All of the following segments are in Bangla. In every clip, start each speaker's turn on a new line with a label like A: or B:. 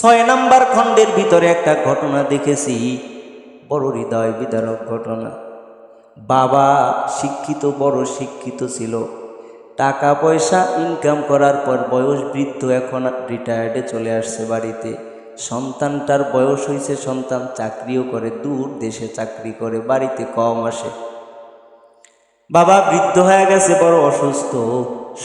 A: ছয় নাম্বার খণ্ডের ভিতরে একটা ঘটনা দেখেছি। বড় হৃদয় বিদারক ঘটনা। বাবা শিক্ষিত, বড় শিক্ষিত ছিল। টাকা পয়সা ইনকাম করার পর বয়স বৃদ্ধ এখন রিটায়ার্ডে চলে আসছে বাড়িতে। সন্তানটার বয়স হয়েছে সন্তান চাকরিও করে, দূর দেশে চাকরি করে, বাড়িতে কম আসে। বাবা বৃদ্ধ হয়ে গেছে, বড় অসুস্থ।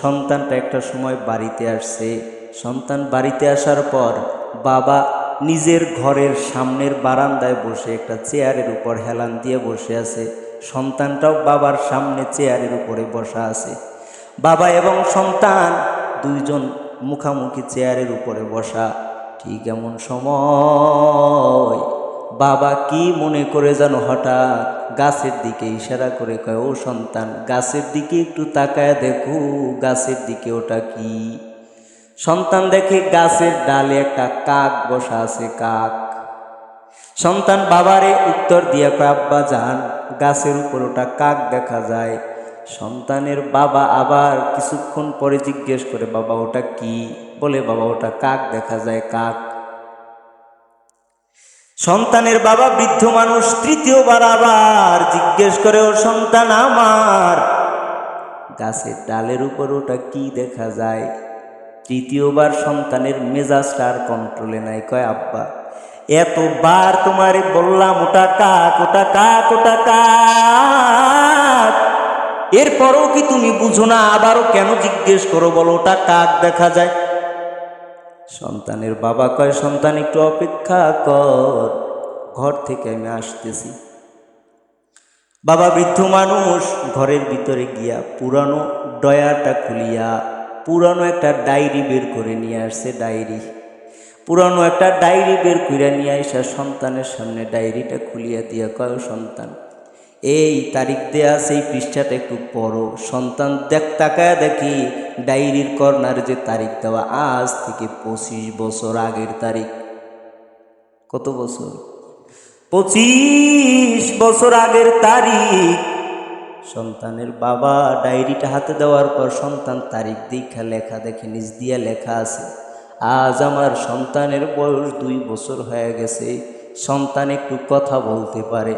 A: সন্তানটা একটা সময় বাড়িতে আসছে। সন্তান বাড়িতে আসার পর বাবা নিজের ঘরের সামনের বারান্দায় বসে একটা চেয়ারের উপর হেলান দিয়ে বসে আছে। সন্তানটাও বাবার সামনে চেয়ারের উপরে বসা আছে। বাবা এবং সন্তান দুইজন মুখামুখি চেয়ারের উপরে বসা। ঠিক এমন সময়। বাবা কি মনে করে যেন হঠাৎ গাছের দিকে ইশারা করে কয়, ও সন্তান, গাছের দিকে একটু তাকায় দেখো, গাছের দিকে ওটা কি? সন্তান দেখে গাছের ডালে একটা কাক বসা আছে, কাক। সন্তান বাবারে উত্তর দিয়া আব্বা, যান। গাছের উপর ওটা কাক দেখা যায়। সন্তানের বাবা আবার কিছুক্ষণ পরে জিজ্ঞেস করে, বাবা, ওটা কি? বলে, বাবা, ওটা কাক দেখা যায়, কাক। সন্তানের বাবা বৃদ্ধ মানুষ তৃতীয়বার আবার জিজ্ঞেস করে ও সন্তান আমার? গাছের ডালের উপর ওটা কি দেখা যায়? তৃতীয়বার সন্তানের মেজাজটা আর কন্ট্রোলে নাই। কয়, আব্বা, এতবার তোমারে বললাম, ওটা কাক ওটা কাক ওটা কাক। এরপরও কি তুমি বুঝো না, আবারও কেন জিজ্ঞেস করো, বলো, ওটা কাক দেখা যায়? সন্তানের বাবা কয়, সন্তান, একটু অপেক্ষা কর, ঘর থেকে আমি আসতেছি। বাবা বৃদ্ধ মানুষ, ঘরের ভিতরে গিয়া পুরানো ডয়াটা খুলিয়া পুরানো একটা ডায়েরি বের করে নিয়ে আসছে ডায়েরি। পুরানো একটা ডায়েরি বের করে নিয়ে আসা সন্তানের সামনে ডায়েরিটা খুলিয়া দিয়া কয়, সন্তান, এই তারিখ দেয়া আছে, এই পৃষ্ঠাটা একটু পড়ো। সন্তান, দেখ, তাকায় দেখি ডায়েরির কর্নার যে তারিখ দেওয়া, আজ থেকে পঁচিশ বছর আগের তারিখ। কত বছর? পঁচিশ বছর আগের তারিখ সন্তানের বাবা ডায়েরিটা হাতে দেওয়ার পর সন্তান তারিখ দীক্ষা লেখা দেখে নিজ দিয়া লেখা আছে, আজ আমার সন্তানের বয়স দুই বছর হয়ে গেছে, সন্তান একটু কথা বলতে পারে,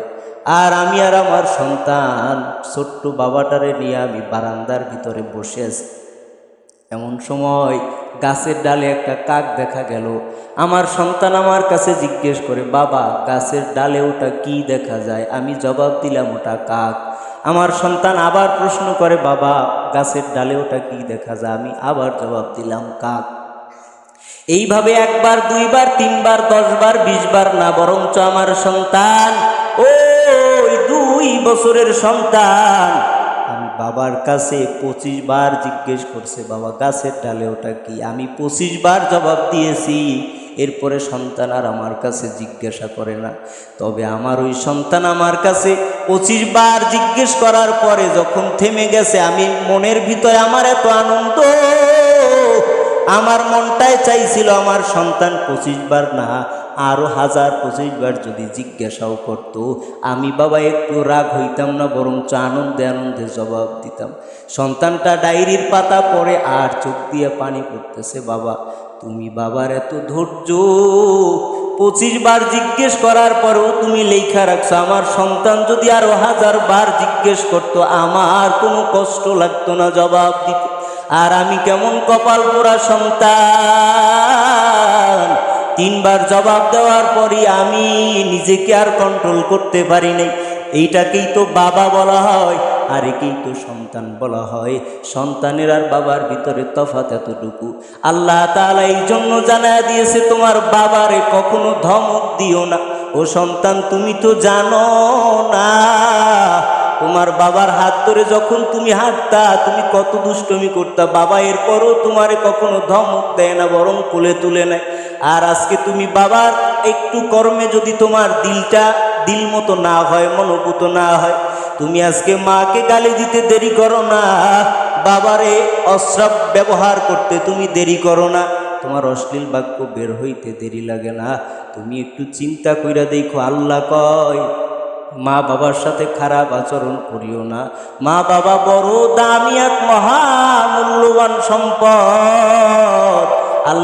A: আর আমি আর আমার সন্তান ছোট্ট বাবাটারে নিয়ে আমি বারান্দার ভিতরে বসে আছি। এমন সময় গাছের ডালে একটা কাক দেখা গেল, আমার সন্তান আমার কাছে জিজ্ঞেস করে, বাবা, গাছের ডালে ওটা কি দেখা যায় আমি জবাব দিলাম, ওটা কাক। আমার সন্তান আবার প্রশ্ন করে, বাবা, গাছের ডালে ওটা কি দেখা যায়? আমি আবার জবাব দিলাম, কাক। এইভাবে একবার, দুইবার, তিনবার, দশবার, বিশবার না, বরঞ্চ আমার সন্তান, ওই দুই বছরের সন্তান, আমি বাবার কাছে পঁচিশ বার জিজ্ঞেস করছে, বাবা, গাছের ডালে ওটা কি? আমি পঁচিশ বার জবাব দিয়েছি এরপরে সন্তান আর আমার কাছে জিজ্ঞাসা করে না। তবে আমার ওই সন্তান আমার কাছে পঁচিশ বার জিজ্ঞেস করার পরে যখন থেমে গেছে, আমি মনের ভিতরে আমার এত আনন্দ, আমার মনটাই চাইছিল আমার সন্তান পঁচিশ বার না আরও হাজার পঁচিশ বার যদি জিজ্ঞাসাও করতো। আমি বাবা একটু রাগ হইতাম না, বরঞ্চ আনন্দে আনন্দে জবাব দিতাম। সন্তানটা ডায়েরির পাতা পড়ে আর চোখ দিয়ে পানি পড়তেছে, বাবা। তুমি বাবার এত ধৈর্য। পঁচিশ বার জিজ্ঞেস করার পরেও তুমি লেখা রাখছো। আমার সন্তান যদি আরও হাজার বার জিজ্ঞেস করতো, আমার কোনো কষ্ট লাগতো না জবাব দিতে। আর আমি কেমন কপাল পোড়া সন্তান। তিনবার জবাব দেওয়ার পরই আমি নিজেকে আর কন্ট্রোল করতে পারি নাই। এইটাকেই তো বাবা বলা হয়। আর একেই তো সন্তান বলা হয়? সন্তানের আর বাবার ভিতরে তফাৎ এতটুকু। আল্লাহ তাআলা এই জন্য জানা দিয়েছে, তোমার বাবারে কখনো ধমক দিও না। ও সন্তান, তুমি তো জানো না। তোমার বাবার হাত ধরে যখন তুমি হাঁটতা, তুমি কত দুষ্টমি করতা। বাবা এরপরও তোমারে কখনো ধমক দেয় না, বরং কোলে তুলে নেয়। আর আজকে তুমি বাবার একটু কর্মে যদি তোমার দিলটা দিল মতো না হয়, মনোভূত না হয় তুমি আজকে মাকে গালি দিতে দেরি করো না। বাবারে অশ্রাব ব্যবহার করতে তুমি দেরি করো না। তোমার অশ্লীল বাক্য বের হইতে দেরি লাগে না। তুমি একটু চিন্তা কইরা দেখো, আল্লাহ কয়, মা বাবার সাথে খারাপ আচরণ করিও না। মা বাবা বড় দামি এক মহামূল্যবান সম্পদ। আল্লাহ